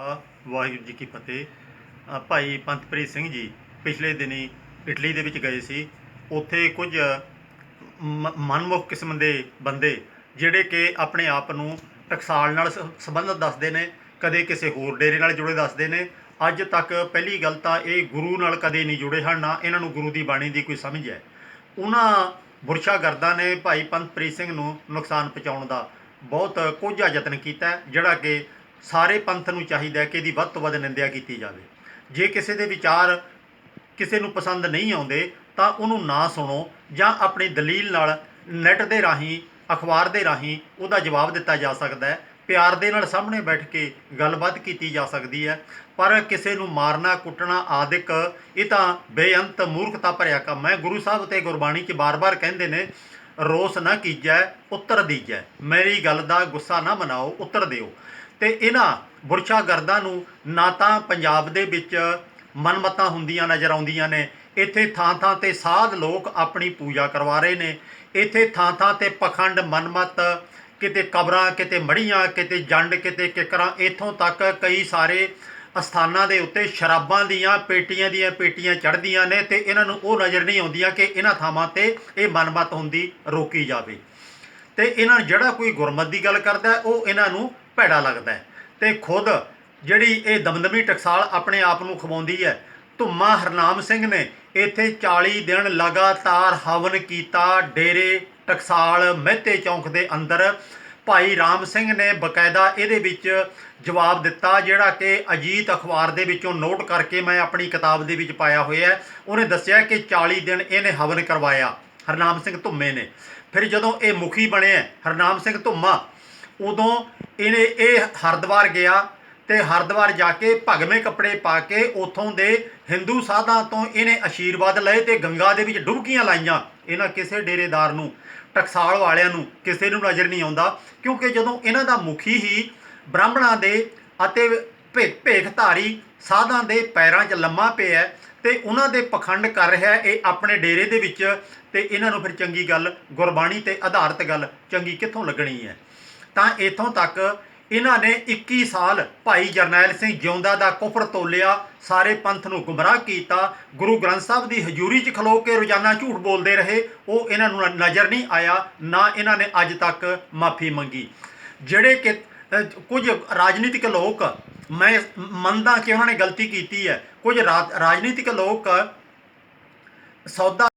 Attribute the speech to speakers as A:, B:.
A: ਆ ਵਾਹਿਗੁਰੂ ਜੀ ਕੀ ਫਤਿਹ। ਭਾਈ ਪੰਤਪ੍ਰੀਤ ਸਿੰਘ ਜੀ ਪਿਛਲੇ ਦਿਨੀ ਇਟਲੀ ਦੇ ਵਿੱਚ ਗਏ ਸੀ। ਉੱਥੇ ਕੁਝ ਮ- ਮਨਮੁਖ ਕਿਸਮ ਦੇ ਬੰਦੇ ਜਿਹੜੇ ਕਿ ਆਪਣੇ ਆਪ ਨੂੰ ਟਕਸਾਲ ਨਾਲ ਸ- ਸੰਬੰਧਿਤ ਦੱਸਦੇ ਨੇ, ਕਦੇ ਕਿਸੇ ਹੋਰ ਡੇਰੇ ਨਾਲ ਜੁੜੇ ਦੱਸਦੇ ਨੇ। ਅੱਜ ਤੱਕ ਪਹਿਲੀ ਗੱਲ ਤਾਂ ਇਹ ਗੁਰੂ ਨਾਲ ਕਦੇ ਨਹੀਂ ਜੁੜੇ ਹਨ, ਨਾ ਇਹਨਾਂ ਨੂੰ ਗੁਰੂ ਦੀ ਬਾਣੀ ਦੀ ਕੋਈ ਸਮਝ ਹੈ। ਉਹਨਾਂ ਬੁਰਸ਼ਾ ਗਰਦਾਂ ਨੇ ਭਾਈ ਪੰਤਪ੍ਰੀਤ ਸਿੰਘ ਨੂੰ ਨੁਕਸਾਨ ਪਹੁੰਚਾਉਣ ਦਾ ਬਹੁਤ ਕੋਝਾ ਯਤਨ ਕੀਤਾ, ਜਿਹੜਾ ਕਿ ਸਾਰੇ ਪੰਥ ਨੂੰ ਚਾਹੀਦਾ ਹੈ ਕਿ ਇਹਦੀ ਵੱਧ ਤੋਂ ਵੱਧ ਨਿੰਦਿਆ ਕੀਤੀ ਜਾਵੇ। ਜੇ ਕਿਸੇ ਦੇ ਵਿਚਾਰ ਕਿਸੇ ਨੂੰ ਪਸੰਦ ਨਹੀਂ ਆਉਂਦੇ, ਤਾਂ ਉਹਨੂੰ ਨਾ ਸੁਣੋ ਜਾਂ ਆਪਣੀ ਦਲੀਲ ਨਾਲ ਨੈਟ ਦੇ ਰਾਹੀਂ, ਅਖਬਾਰ ਦੇ ਰਾਹੀਂ ਉਹਦਾ ਜਵਾਬ ਦਿੱਤਾ ਜਾ ਸਕਦਾ ਹੈ। ਪਿਆਰ ਦੇ ਨਾਲ ਸਾਹਮਣੇ ਬੈਠ ਕੇ ਗੱਲਬਾਤ ਕੀਤੀ ਜਾ ਸਕਦੀ ਹੈ। ਪਰ ਕਿਸੇ ਨੂੰ ਮਾਰਨਾ, ਕੁੱਟਣਾ ਆਦਿਕ, ਇਹ ਤਾਂ ਬੇਅੰਤ ਮੂਰਖਤਾ ਭਰਿਆ ਕੰਮ ਹੈ। ਗੁਰੂ ਸਾਹਿਬ ਤੇ ਗੁਰਬਾਣੀ 'ਚ ਬਾਰ-ਬਾਰ ਕਹਿੰਦੇ ਨੇ, ਰੋਸ ਨਾ ਕੀਜੈ, ਉੱਤਰ ਦੀਜੈ। ਮੇਰੀ ਗੱਲ ਦਾ ਗੁੱਸਾ ਨਾ ਮਨਾਓ, ਉੱਤਰ ਦਿਓ। ਤੇ ਇਹਨਾਂ ਬੁਰਸ਼ਾ ਗਰਦਾਂ ਨੂੰ ਨਾ ਤਾਂ ਪੰਜਾਬ ਦੇ ਵਿੱਚ ਮਨਮਤਾਂ ਹੁੰਦੀਆਂ ਨਜ਼ਰ ਆਉਂਦੀਆਂ ਨੇ। ਇੱਥੇ ਥਾਂ-ਥਾਂ ਤੇ ਸਾਧ ਲੋਕ ਆਪਣੀ ਪੂਜਾ ਕਰਵਾ ਰਹੇ ਨੇ। ਇੱਥੇ ਥਾਂ-ਥਾਂ ਤੇ ਪਖੰਡ, ਮਨਮਤ, ਕਿਤੇ ਕਬਰਾਂ, ਕਿਤੇ ਮੜੀਆਂ ਕਿਤੇ ਜੰਡ, ਕਿਤੇ ਕਿਕਰਾਂ, ਇੱਥੋਂ ਤੱਕ ਕਈ ਸਾਰੇ ਅਸਥਾਨਾਂ ਦੇ ਉੱਤੇ ਸ਼ਰਾਬਾਂ ਦੀਆਂ, ਪੇਟੀਆਂ ਦੀਆਂ, ਪੇਟੀਆਂ ਚੜ੍ਹਦੀਆਂ ਨੇ ਤੇ ਇਹਨਾਂ ਨੂੰ ਉਹ ਨਜ਼ਰ ਨਹੀਂ ਆਉਂਦੀਆਂ ਕਿ ਇਹਨਾਂ ਥਾਵਾਂ ਤੇ ਇਹ ਮਨਮਤ ਹੁੰਦੀ ਰੋਕੀ ਜਾਵੇ। ਤੇ ਇਹਨਾਂ ਜਿਹੜਾ ਕੋਈ ਗੁਰਮਤ ਦੀ ਗੱਲ ਕਰਦਾ, ਉਹ ਇਹਨਾਂ ਨੂੰ ਭੈੜਾ ਲੱਗਦਾ ਹੈ। ਤੇ ਖੁਦ ਜਿਹੜੀ ਇਹ ਦਮਦਮੀ ਟਕਸਾਲ ਆਪਣੇ ਆਪ ਨੂੰ ਖਵਾਉਂਦੀ ਹੈ। ਧੁੰਮਾ ਹਰਨਾਮ ਸਿੰਘ ਨੇ ਇੱਥੇ 40 ਦਿਨ ਲਗਾਤਾਰ ਹਵਨ ਕੀਤਾ ਡੇਰੇ ਟਕਸਾਲ ਮਹਿਤੇ ਚੌਂਕ ਦੇ ਅੰਦਰ। ਭਾਈ ਰਾਮ ਸਿੰਘ ਨੇ ਬਕਾਇਦਾ ਇਹਦੇ ਵਿੱਚ ਜਵਾਬ ਦਿੱਤਾ, ਜਿਹੜਾ ਕਿ ਅਜੀਤ ਅਖਬਾਰ ਦੇ ਵਿੱਚੋਂ ਨੋਟ ਕਰਕੇ ਮੈਂ ਆਪਣੀ ਕਿਤਾਬ ਦੇ ਵਿੱਚ ਪਾਇਆ ਹੋਇਆ ਹੈ। ਉਹਨੇ ਦੱਸਿਆ ਕਿ 40 ਦਿਨ ਇਹਨੇ ਹਵਨ ਕਰਵਾਇਆ, ਹਰਨਾਮ ਸਿੰਘ ਧੁੰਮੇ ਨੇ। ਫਿਰ ਜਦੋਂ ਇਹ ਮੁਖੀ ਬਣਿਆ ਹਰਨਾਮ ਸਿੰਘ ਧੁੰਮਾ ਉਦੋਂ ਇਹਨੇ ਇਹ ਹਰਿਦੁਆਰ ਗਿਆ ਤੇ ਹਰਿਦੁਆਰ ਜਾ ਕੇ ਭਗਵੇਂ ਕੱਪੜੇ ਪਾ ਕੇ ਉਥੋਂ ਦੇ ਹਿੰਦੂ ਸਾਧਾਂ ਤੋਂ ਇਹਨੇ ਆਸ਼ੀਰਵਾਦ ਲਏ ਤੇ ਗੰਗਾ ਦੇ ਵਿੱਚ ਡੁਬਕੀਆਂ ਲਾਈਆਂ ਇਹਨਾਂ ਕਿਸੇ ਡੇਰੇਦਾਰ ਨੂੰ, ਟਕਸਾਲ ਵਾਲਿਆਂ ਨੂੰ, ਕਿਸੇ ਨੂੰ ਨਜ਼ਰ ਨਹੀਂ ਆਉਂਦਾ, ਕਿਉਂਕਿ ਜਦੋਂ ਇਹਨਾਂ ਦਾ ਮੁਖੀ ਹੀ ਬ੍ਰਾਹਮਣਾਂ ਦੇ ਅਤੇ ਭੇ- ਭੇਖਧਾਰੀ ਸਾਧਾਂ ਦੇ ਪੈਰਾਂ 'ਚ ਲੰਮਾ ਪਿਆ ਹੈ ਤੇ ਉਹਨਾਂ ਦੇ ਪਖੰਡ ਕਰ ਰਿਹਾ ਇਹ ਆਪਣੇ ਡੇਰੇ ਦੇ ਵਿੱਚ ਤੇ ਇਹਨਾਂ ਨੂੰ ਫਿਰ ਚੰਗੀ ਗੱਲ, ਗੁਰਬਾਣੀ ਤੇ ਆਧਾਰਿਤ ਗੱਲ ਚੰਗੀ ਕਿੱਥੋਂ ਲੱਗਣੀ ਹੈ? ਤਾਂ ਇਥੋਂ ਤੱਕ ਇਹਨਾਂ ਨੇ 21 ਸਾਲ ਭਾਈ ਜਰਨੈਲ ਸਿੰਘ ਜਿਉਂਦਾ ਦਾ ਕੁਫਰ ਤੋਲਿਆ, ਸਾਰੇ ਪੰਥ ਨੂੰ ਗੁੰਮਰਾਹ ਕੀਤਾ। ਗੁਰੂ ਗ੍ਰੰਥ ਸਾਹਿਬ ਦੀ ਹਜ਼ੂਰੀ 'ਚ ਖਲੋ ਕੇ ਰੋਜ਼ਾਨਾ ਝੂਠ ਬੋਲਦੇ ਰਹੇ। ਉਹ ਇਹਨਾਂ ਨੂੰ ਨਜ਼ਰ ਨਹੀਂ ਆਇਆ, ਨਾ ਇਹਨਾਂ ਨੇ ਅੱਜ ਤੱਕ ਮਾਫੀ ਮੰਗੀ। ਜਿਹੜੇ ਕਿ ਕੁਝ ਰਾਜਨੀਤਿਕ ਲੋਕ, ਮੈਂ ਮੰਨਦਾ ਕਿ ਉਹਨਾਂ ਨੇ ਗਲਤੀ ਕੀਤੀ ਹੈ। ਕੁਝ ਰਾ- ਰਾਜਨੀਤਿਕ ਲੋਕ ਸੌਦਾ